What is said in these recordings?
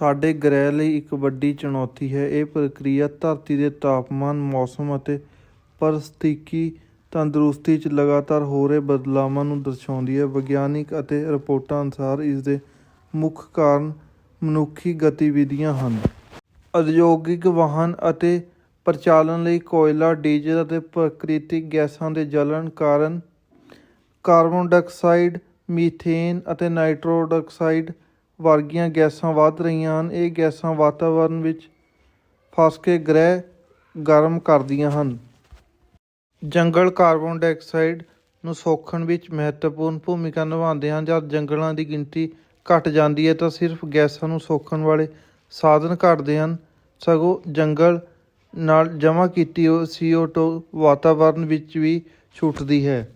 ਸਾਡੇ ਗ੍ਰਹਿ ਲਈ ਇੱਕ ਵੱਡੀ ਚੁਣੌਤੀ ਹੈ। ਇਹ ਪ੍ਰਕਿਰਿਆ ਧਰਤੀ ਦੇ ਤਾਪਮਾਨ, ਮੌਸਮ ਅਤੇ ਪਰਸਤੀਕੀ ਤੰਦਰੁਸਤੀ 'ਚ ਲਗਾਤਾਰ ਹੋ ਰਹੇ ਬਦਲਾਵਾਂ ਨੂੰ ਦਰਸਾਉਂਦੀ ਹੈ। ਵਿਗਿਆਨਿਕ ਅਤੇ ਰਿਪੋਰਟਾਂ ਅਨੁਸਾਰ ਇਸ ਦੇ ਮੁੱਖ ਕਾਰਨ ਮਨੁੱਖੀ ਗਤੀਵਿਧੀਆਂ ਹਨ। ਉਦਯੋਗਿਕ ਵਾਹਨ ਅਤੇ ਪ੍ਰਚਾਲਨ ਲਈ ਕੋਇਲਾ, ਡੀਜ਼ਲ ਅਤੇ ਪ੍ਰਾਕ੍ਰਿਤਿਕ ਗੈਸਾਂ ਦੇ ਜਲਣ ਕਾਰਨ ਕਾਰਬਨ ਡਾਈਆਕਸਾਈਡ, ਮੀਥੇਨ ਅਤੇ ਨਾਈਟ੍ਰੋਜਨ ਵਰਗੀਆਂ ਗੈਸਾਂ ਵੱਧ ਰਹੀਆਂ ਹਨ, ਇਹ ਗੈਸਾਂ ਵਾਤਾਵਰਣ ਵਿੱਚ ਫਸ ਕੇ ਗ੍ਰਹਿ ਗਰਮ ਕਰਦੀਆਂ ਹਨ। ਜੰਗਲ ਕਾਰਬਨ ਡਾਈਆਕਸਾਈਡ ਨੂੰ ਸੋਖਣ ਵਿੱਚ ਮਹੱਤਵਪੂਰਨ ਭੂਮਿਕਾ ਨਿਭਾਉਂਦੇ ਹਨ। ਜਦ ਜੰਗਲਾਂ ਦੀ ਗਿਣਤੀ ਘਟ ਜਾਂਦੀ ਹੈ ਤਾਂ ਸਿਰਫ ਗੈਸਾਂ ਨੂੰ ਸੋਖਣ ਵਾਲੇ ਸਾਧਨ ਘਟਦੇ ਹਨ। ਸਗੋਂ ਜੰਗਲ ਨਾਲ ਜਮ੍ਹਾਂ ਕੀਤੀ ਹੋਈ CO2 ਵਾਤਾਵਰਣ ਵਿੱਚ ਵੀ ਛੁੱਟਦੀ ਹੈ।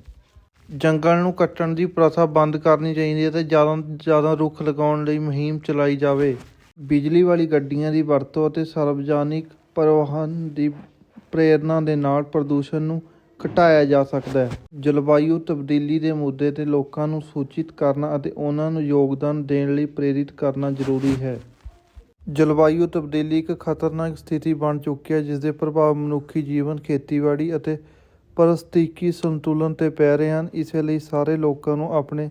ਜੰਗਲ ਨੂੰ ਕੱਟਣ ਦੀ ਪ੍ਰਥਾ ਬੰਦ ਕਰਨੀ ਚਾਹੀਦੀ ਹੈ ਤੇ ਜ਼ਿਆਦਾ ਤੋਂ ਜ਼ਿਆਦਾ ਰੁੱਖ ਲਗਾਉਣ ਲਈ ਮੁਹਿੰਮ ਚਲਾਈ ਜਾਵੇ। ਬਿਜਲੀ ਵਾਲੀ ਗੱਡੀਆਂ ਦੀ ਵਰਤੋਂ ਅਤੇ ਸਰਵਜਨਿਕ ਪਰਿਵਹਨ ਦੀ ਪ੍ਰੇਰਣਾ ਦੇ ਨਾਲ ਪ੍ਰਦੂਸ਼ਣ ਨੂੰ ਘਟਾਇਆ ਜਾ ਸਕਦਾ ਹੈ। ਜਲਵਾਯੂ ਤਬਦੀਲੀ ਦੇ ਮੁੱਦੇ ਤੇ ਲੋਕਾਂ ਨੂੰ ਸੂਚਿਤ ਕਰਨਾ ਅਤੇ ਉਹਨਾਂ ਨੂੰ ਯੋਗਦਾਨ ਦੇਣ ਲਈ ਪ੍ਰੇਰਿਤ ਕਰਨਾ ਜ਼ਰੂਰੀ ਹੈ। ਜਲਵਾਯੂ ਤਬਦੀਲੀ ਇੱਕ ਖਤਰਨਾਕ ਸਥਿਤੀ ਬਣ ਚੁੱਕੀ ਹੈ ਜਿਸ ਦੇ ਪ੍ਰਭਾਵ ਮਨੁੱਖੀ ਜੀਵਨ, ਖੇਤੀਬਾੜੀ ਅਤੇ ਪਰਸਤੀਕੀ ਸੰਤੁਲਨ ਤੇ ਪੈ ਰਹੇ ਹਨ। ਇਸ ਲਈ ਸਾਰੇ ਲੋਕਾਂ ਨੂੰ ਆਪਣੇ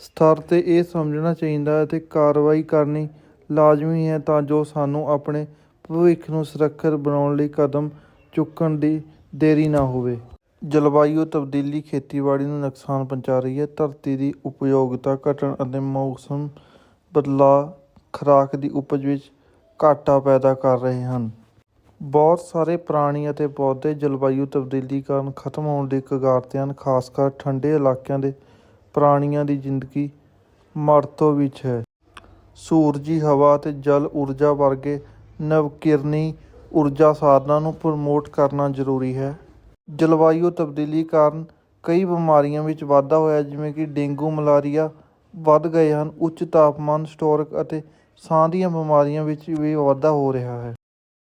ਸਤਰ ਤੇ ਇਹ ਸਮਝਣਾ ਚਾਹੀਦਾ ਹੈ ਅਤੇ ਕਾਰਵਾਈ ਕਰਨੀ ਲਾਜ਼ਮੀ ਹੈ ਤਾਂ ਜੋ ਸਾਨੂੰ ਆਪਣੇ ਭਵਿੱਖ ਨੂੰ ਸੁਰੱਖਿਅਤ ਬਣਾਉਣ ਲਈ ਕਦਮ ਚੁੱਕਣ ਦੀ ਦੇਰੀ ਨਾ ਹੋਵੇ। ਜਲਵਾਯੂ ਤਬਦੀਲੀ ਖੇਤੀਬਾੜੀ ਨੂੰ ਨੁਕਸਾਨ ਪਹੁੰਚਾ ਰਹੀ ਹੈ। ਧਰਤੀ ਦੀ ਉਪਯੋਗਤਾ ਘਟਣ ਅਤੇ ਮੌਸਮ ਬਦਲਾਅ ਖੁਰਾਕ ਦੀ ਉਪਜ ਵਿੱਚ ਘਾਟਾ ਪੈਦਾ ਕਰ ਰਹੇ ਹਨ। ਬਹੁਤ ਸਾਰੇ ਪ੍ਰਾਣੀ ਅਤੇ ਪੌਦੇ ਜਲਵਾਯੂ ਤਬਦੀਲੀ ਕਾਰਨ ਖਤਮ ਹੋਣ ਦੀ ਕਗਾਰ 'ਤੇ ਹਨ ਖਾਸਕਰ ਠੰਡੇ ਇਲਾਕਿਆਂ ਦੇ ਪ੍ਰਾਣੀਆਂ ਦੀ ਜ਼ਿੰਦਗੀ ਮਰਤੋਂ ਵਿੱਚ ਹੈ। ਸੂਰਜੀ ਹਵਾ ਅਤੇ ਜਲ ਊਰਜਾ ਵਰਗੇ ਨਵਕਿਰਨੀ ਊਰਜਾ ਸਾਧਨਾਂ ਨੂੰ ਪ੍ਰਮੋਟ ਕਰਨਾ ਜ਼ਰੂਰੀ ਹੈ। ਜਲਵਾਯੂ ਤਬਦੀਲੀ ਕਾਰਨ ਕਈ ਬਿਮਾਰੀਆਂ ਵਿੱਚ ਵਾਧਾ ਹੋਇਆ, ਜਿਵੇਂ ਕਿ ਡੇਂਗੂ, ਮਲੇਰੀਆ ਵੱਧ ਗਏ ਹਨ। ਉੱਚ ਤਾਪਮਾਨ, ਸਟੋਰਕ ਅਤੇ ਸਾਹ ਦੀਆਂ ਬਿਮਾਰੀਆਂ ਵਿੱਚ ਵੀ ਵਾਧਾ ਹੋ ਰਿਹਾ ਹੈ।